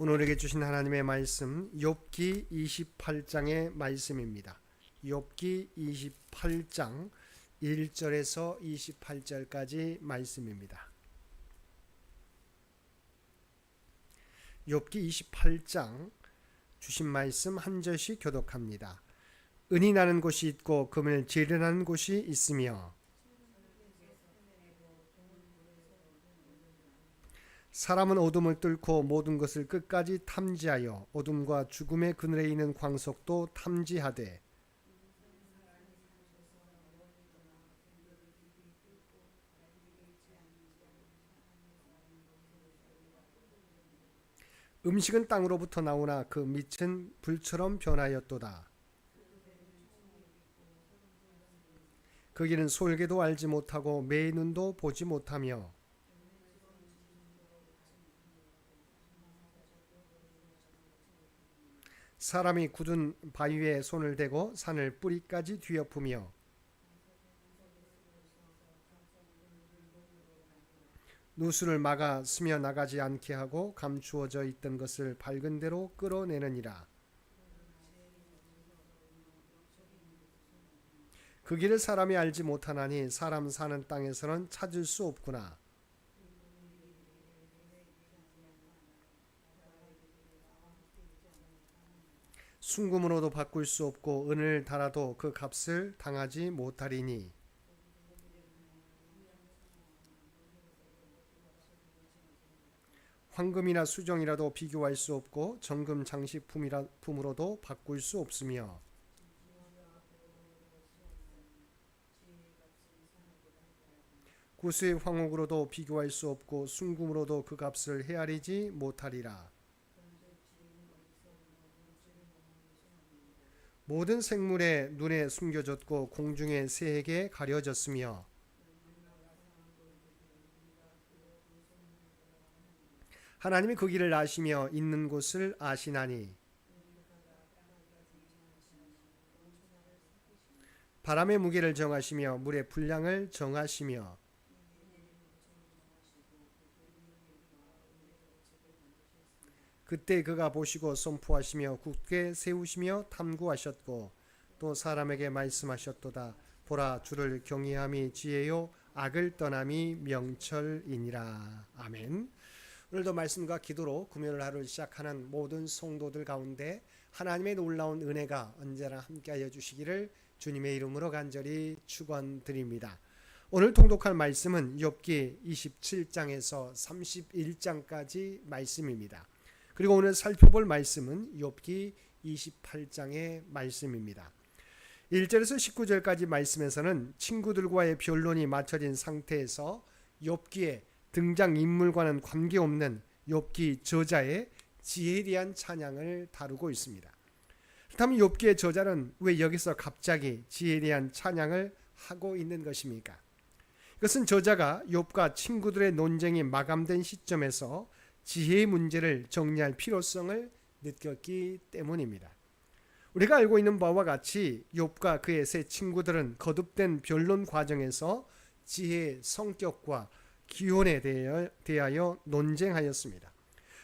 오늘 우리에게 주신 하나님의 말씀 욥기 28장의 말씀입니다. 욥기 28장 1절에서 28절까지 말씀입니다. 욥기 28장 주신 말씀 한 절씩 교독합니다. 은이 나는 곳이 있고 금을 재련하는 곳이 있으며 사람은 어둠을 뚫고 모든 것을 끝까지 탐지하여 어둠과 죽음의 그늘에 있는 광석도 탐지하되 음식은 땅으로부터 나오나 그 밑은 불처럼 변하였도다. 그 길은 솔개도 알지 못하고 매의 눈도 보지 못하며 사람이 굳은 바위에 손을 대고 산을 뿌리까지 뒤엎으며 누수를 막아 스며 나가지 않게 하고 감추어져 있던 것을 밝은 대로 끌어내느니라. 그 길을 사람이 알지 못하나니 사람 사는 땅에서는 찾을 수 없구나. 순금으로도 바꿀 수 없고 은을 달아도 그 값을 당하지 못하리니 황금이나 수정이라도 비교할 수 없고 정금 장식품이라 품으로도 바꿀 수 없으며 구수의 황옥으로도 비교할 수 없고 순금으로도 그 값을 헤아리지 못하리라. 모든 생물의 눈에 숨겨졌고 공중의 새에게 가려졌으며 하나님이 그 길을 아시며 있는 곳을 아시나니 바람의 무게를 정하시며 물의 분량을 정하시며 그때 그가 보시고 선포하시며 굳게 세우시며 탐구하셨고 또 사람에게 말씀하셨도다 보라 주를 경외함이 지혜요 악을 떠남이 명철이니라 아멘. 오늘도 말씀과 기도로 금요일 하루를 시작하는 모든 성도들 가운데 하나님의 놀라운 은혜가 언제나 함께하여 주시기를 주님의 이름으로 간절히 축원드립니다. 오늘 통독할 말씀은 욥기 27장에서 31장까지 말씀입니다. 그리고 오늘 살펴볼 말씀은 욥기 28장의 말씀입니다. 1절에서 19절까지 말씀에서는 친구들과의 변론이 맞춰진 상태에서 욥기의 등장 인물과는 관계없는 욥기 저자의 지혜에 대한 찬양을 다루고 있습니다. 그렇다면 욥기의 저자는 왜 여기서 갑자기 지혜에 대한 찬양을 하고 있는 것입니까? 이것은 저자가 욥과 친구들의 논쟁이 마감된 시점에서 지혜의 문제를 정리할 필요성을 느꼈기 때문입니다. 우리가 알고 있는 바와 같이 욥과 그의 세 친구들은 거듭된 변론 과정에서 지혜의 성격과 기원에 대하여 논쟁하였습니다.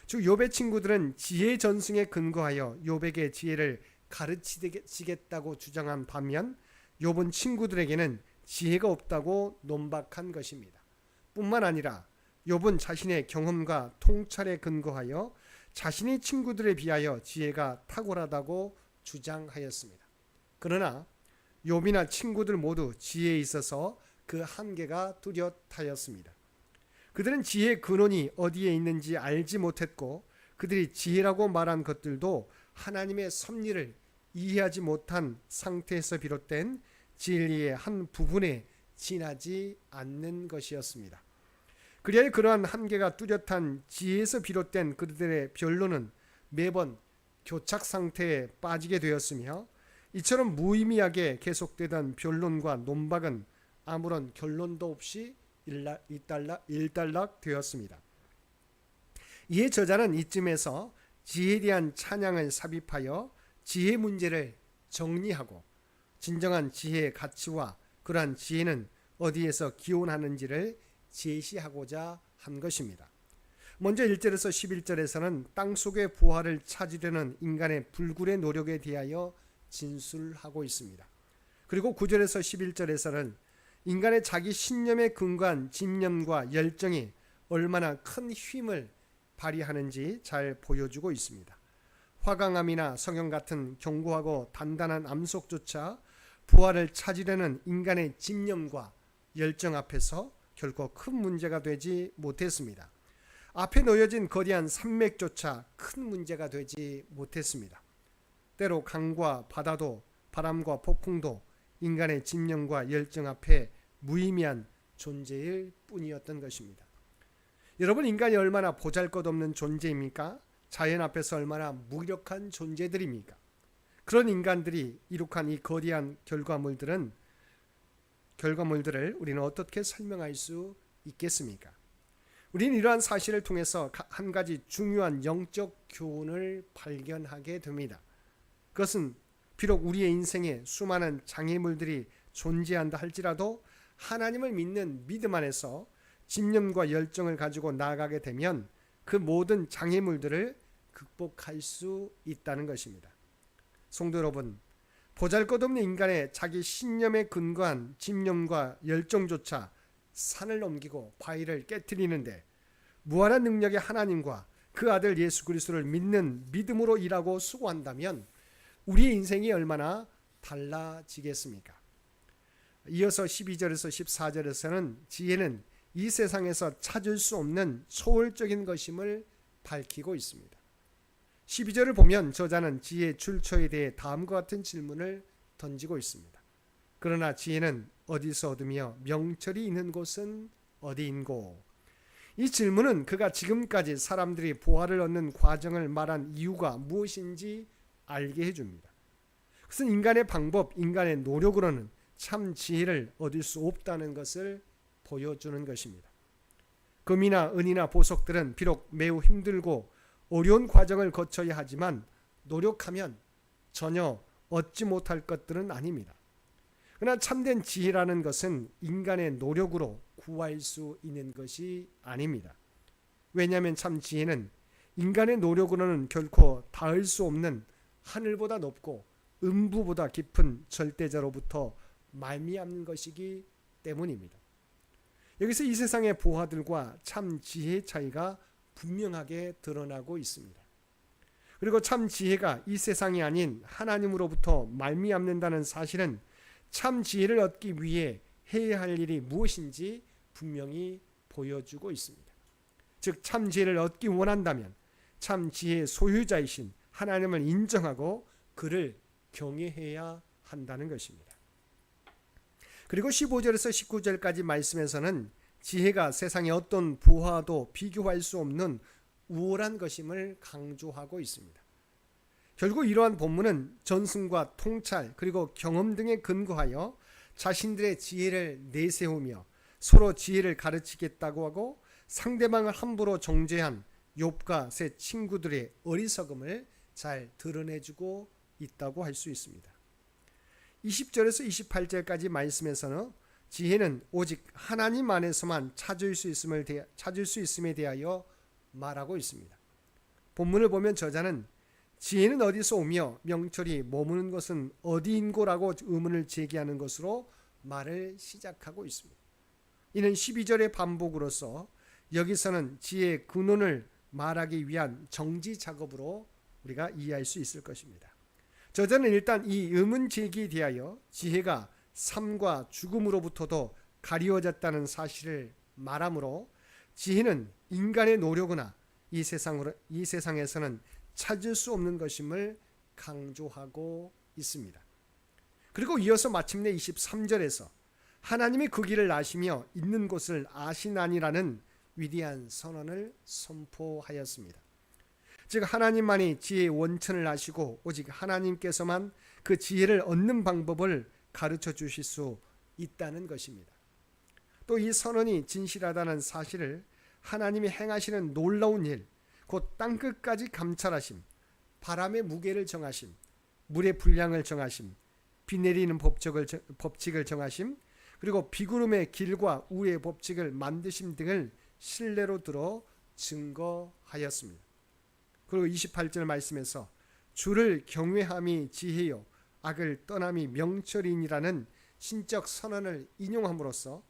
즉 욥의 친구들은 지혜 전승에 근거하여 욥에게 지혜를 가르치겠다고 주장한 반면 욥은 친구들에게는 지혜가 없다고 논박한 것입니다. 뿐만 아니라 욥은 자신의 경험과 통찰에 근거하여 자신의 친구들에 비하여 지혜가 탁월하다고 주장하였습니다. 그러나 욥이나 친구들 모두 지혜에 있어서 그 한계가 뚜렷하였습니다. 그들은 지혜의 근원이 어디에 있는지 알지 못했고 그들이 지혜라고 말한 것들도 하나님의 섭리를 이해하지 못한 상태에서 비롯된 진리의 한 부분에 지나지 않는 것이었습니다. 그리하여 그러한 한계가 뚜렷한 지혜에서 비롯된 그들의 변론은 매번 교착 상태에 빠지게 되었으며 이처럼 무의미하게 계속되던 변론과 논박은 아무런 결론도 없이 일단락, 일단락 되었습니다. 이에 저자는 이쯤에서 지혜에 대한 찬양을 삽입하여 지혜 문제를 정리하고 진정한 지혜의 가치와 그러한 지혜는 어디에서 기원하는지를 제시하고자 한 것입니다. 먼저 1절에서 11절에서는 땅 속의 부활을 찾으려는 인간의 불굴의 노력에 대하여 진술하고 있습니다. 그리고 9절에서 11절에서는 인간의 자기 신념에 근거한 진념과 열정이 얼마나 큰 힘을 발휘하는지 잘 보여주고 있습니다. 화강암이나 성형 같은 견고하고 단단한 암석조차 부활을 찾으려는 인간의 집념과 열정 앞에서 결코 큰 문제가 되지 못했습니다. 앞에 놓여진 거대한 산맥조차 큰 문제가 되지 못했습니다. 때로 강과 바다도 바람과 폭풍도 인간의 집념과 열정 앞에 무의미한 존재일 뿐이었던 것입니다. 여러분 인간이 얼마나 보잘것없는 존재입니까? 자연 앞에서 얼마나 무력한 존재들입니까? 그런 인간들이 이룩한 이 거대한 결과물들은 결과물들을 우리는 어떻게 설명할 수 있겠습니까? 우리는 이러한 사실을 통해서 한 가지 중요한 영적 교훈을 발견하게 됩니다. 그것은 비록 우리의 인생에 수많은 장애물들이 존재한다 할지라도 하나님을 믿는 믿음 안에서 집념과 열정을 가지고 나아가게 되면 그 모든 장애물들을 극복할 수 있다는 것입니다. 성도 여러분, 보잘것없는 인간의 자기 신념에 근거한 집념과 열정조차 산을 넘기고 바위를 깨뜨리는데 무한한 능력의 하나님과 그 아들 예수 그리스도를 믿는 믿음으로 일하고 수고한다면 우리의 인생이 얼마나 달라지겠습니까? 이어서 12절에서 14절에서는 지혜는 이 세상에서 찾을 수 없는 초월적인 것임을 밝히고 있습니다. 12절을 보면 저자는 지혜의 출처에 대해 다음과 같은 질문을 던지고 있습니다. 그러나 지혜는 어디서 얻으며 명철이 있는 곳은 어디인고? 이 질문은 그가 지금까지 사람들이 보화를 얻는 과정을 말한 이유가 무엇인지 알게 해줍니다. 그것은 인간의 방법, 인간의 노력으로는 참 지혜를 얻을 수 없다는 것을 보여주는 것입니다. 금이나 은이나 보석들은 비록 매우 힘들고 어려운 과정을 거쳐야 하지만 노력하면 전혀 얻지 못할 것들은 아닙니다. 그러나 참된 지혜라는 것은 인간의 노력으로 구할 수 있는 것이 아닙니다. 왜냐하면 참 지혜는 인간의 노력으로는 결코 닿을 수 없는 하늘보다 높고 음부보다 깊은 절대자로부터 말미암는 것이기 때문입니다. 여기서 이 세상의 보화들과 참 지혜의 차이가 분명하게 드러나고 있습니다. 그리고 참 지혜가 이 세상이 아닌 하나님으로부터 말미암는다는 사실은 참 지혜를 얻기 위해 해야 할 일이 무엇인지 분명히 보여주고 있습니다. 즉 참 지혜를 얻기 원한다면 참 지혜의 소유자이신 하나님을 인정하고 그를 경외해야 한다는 것입니다. 그리고 15절에서 19절까지 말씀에서는 지혜가 세상의 어떤 부하도 비교할 수 없는 우월한 것임을 강조하고 있습니다. 결국 이러한 본문은 전승과 통찰 그리고 경험 등에 근거하여 자신들의 지혜를 내세우며 서로 지혜를 가르치겠다고 하고 상대방을 함부로 정죄한 욥과 세 친구들의 어리석음을 잘 드러내주고 있다고 할 수 있습니다. 20절에서 28절까지 말씀에서는 지혜는 오직 하나님 안에서만 찾을 수 있음을 대, 찾을 수 있음에 대하여 말하고 있습니다. 본문을 보면 저자는 지혜는 어디서 오며 명철이 머무는 것은 어디인고라고 의문을 제기하는 것으로 말을 시작하고 있습니다. 이는 12절의 반복으로서 여기서는 지혜의 근원을 말하기 위한 정지 작업으로 우리가 이해할 수 있을 것입니다. 저자는 일단 이 의문 제기에 대하여 지혜가 삶과 죽음으로부터도 가리워졌다는 사실을 말하므로 지혜는 인간의 노력이나 이 세상으로 이 세상에서는 찾을 수 없는 것임을 강조하고 있습니다. 그리고 이어서 마침내 23절에서 하나님이 그 길을 아시며 있는 곳을 아시나니라는 위대한 선언을 선포하였습니다. 즉 하나님만이 지혜의 원천을 아시고 오직 하나님께서만 그 지혜를 얻는 방법을 가르쳐 주실 수 있다는 것입니다. 또 이 선언이 진실하다는 사실을 하나님이 행하시는 놀라운 일, 곧 땅끝까지 감찰하심, 바람의 무게를 정하심, 물의 분량을 정하심, 비 내리는 법칙을, 법칙을 정하심, 그리고 비구름의 길과 우의 법칙을 만드심 등을 신뢰로 들어 증거하였습니다. 그리고 28절 말씀에서 주를 경외함이 지혜요 악을 떠남이 명철이니라는 신적 선언을 인용함으로써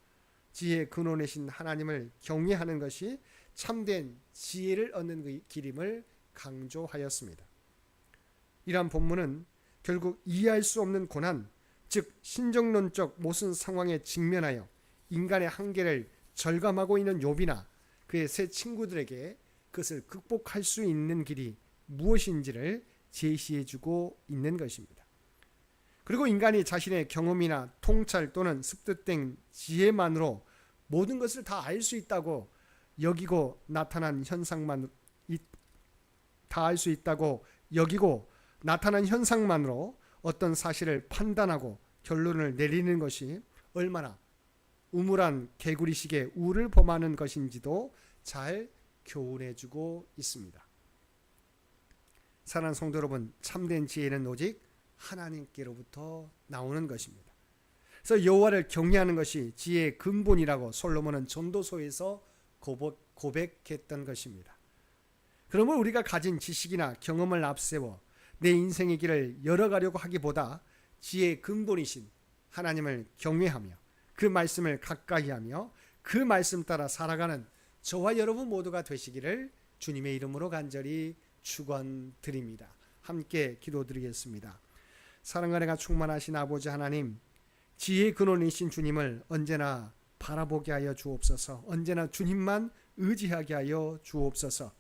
지혜의 근원이신 하나님을 경외하는 것이 참된 지혜를 얻는 그 길임을 강조하였습니다. 이러한 본문은 결국 이해할 수 없는 고난, 즉 신정론적 모순 상황에 직면하여 인간의 한계를 절감하고 있는 욥이나 그의 세 친구들에게 그것을 극복할 수 있는 길이 무엇인지를 제시해주고 있는 것입니다. 그리고 인간이 자신의 경험이나 통찰 또는 습득된 지혜만으로 모든 것을 다 알 수 있다고 여기고 나타난 현상만 다 알 수 있다고 여기고 나타난 현상만으로 어떤 사실을 판단하고 결론을 내리는 것이 얼마나 우물한 개구리식의 우를 범하는 것인지도 잘 교훈해주고 있습니다. 사랑하는 성도 여러분, 참된 지혜는 오직 하나님께로부터 나오는 것입니다. 그래서 여호와를 경외하는 것이 지혜의 근본이라고 솔로몬은 전도서에서 고백했던 것입니다. 그러면 우리가 가진 지식이나 경험을 앞세워 내 인생의 길을 열어가려고 하기보다 지혜의 근본이신 하나님을 경외하며 그 말씀을 가까이하며 그 말씀 따라 살아가는 저와 여러분 모두가 되시기를 주님의 이름으로 간절히 축원드립니다. 함께 기도드리겠습니다. 사랑과 가 충만하신 아버지 하나님, 지혜의 근원이신 주님을 언제나 바라보게 하여 주옵소서. 언제나 주님만 의지하게 하여 주옵소서.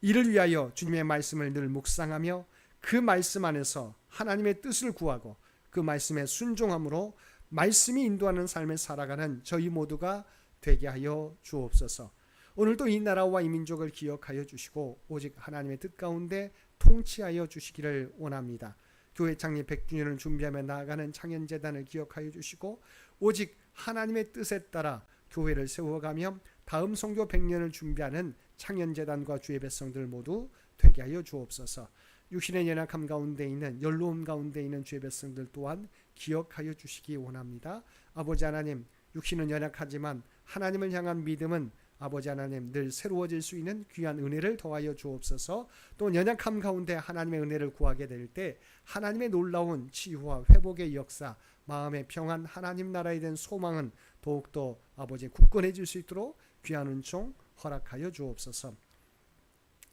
이를 위하여 주님의 말씀을 늘 묵상하며 그 말씀 안에서 하나님의 뜻을 구하고 그 말씀에 순종함으로 말씀이 인도하는 삶을 살아가는 저희 모두가 되게 하여 주옵소서. 오늘도 이 나라와 이 민족을 기억하여 주시고 오직 하나님의 뜻 가운데 통치하여 주시기를 원합니다. 교회 창립 100주년을 준비하며 나아가는 창현재단을 기억하여 주시고 오직 하나님의 뜻에 따라 교회를 세워가며 다음 성교 100년을 준비하는 창현재단과 주의 백성들 모두 되게 하여 주옵소서. 육신의 연약함 가운데 있는 연로움 가운데 있는 주의 백성들 또한 기억하여 주시기 원합니다. 아버지 하나님, 육신은 연약하지만 하나님을 향한 믿음은 아버지 하나님 늘 새로워질 수 있는 귀한 은혜를 더하여 주옵소서. 또 연약함 가운데 하나님의 은혜를 구하게 될 때 하나님의 놀라운 치유와 회복의 역사, 마음의 평안, 하나님 나라에 대한 소망은 더욱더 아버지 굳건해질 수 있도록 귀한 은총 허락하여 주옵소서.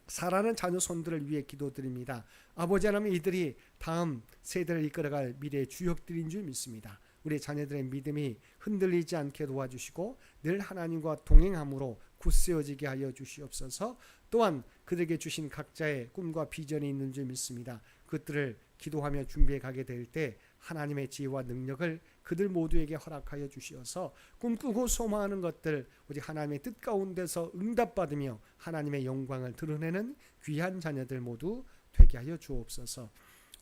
사랑하는 자녀 손들을 위해 기도드립니다. 아버지 하나님 이들이 다음 세대를 이끌어갈 미래의 주역들인 줄 믿습니다. 우리 자녀들의 믿음이 흔들리지 않게 도와주시고 늘 하나님과 동행함으로 굳세어지게 하여 주시옵소서. 또한 그들에게 주신 각자의 꿈과 비전이 있는 줄 믿습니다. 그들을 기도하며 준비해 가게 될 때 하나님의 지혜와 능력을 그들 모두에게 허락하여 주시어서 꿈꾸고 소망하는 것들 오직 하나님의 뜻 가운데서 응답받으며 하나님의 영광을 드러내는 귀한 자녀들 모두 되게 하여 주옵소서.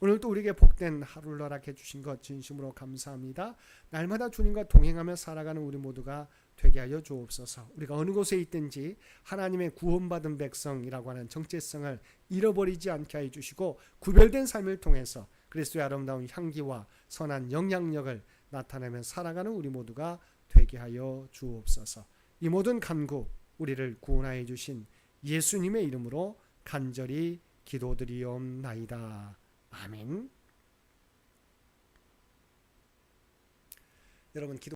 오늘 또 우리에게 복된 하루를 허락해 주신 것 진심으로 감사합니다. 날마다 주님과 동행하며 살아가는 우리 모두가 되게 하여 주옵소서. 우리가 어느 곳에 있든지 하나님의 구원받은 백성이라고 하는 정체성을 잃어버리지 않게 하여 주시고 구별된 삶을 통해서 그리스도의 아름다운 향기와 선한 영향력을 나타내며 살아가는 우리 모두가 되게 하여 주옵소서. 이 모든 간구 우리를 구원하여 주신 예수님의 이름으로 간절히 기도드리옵나이다. 아멘. 여러분 기도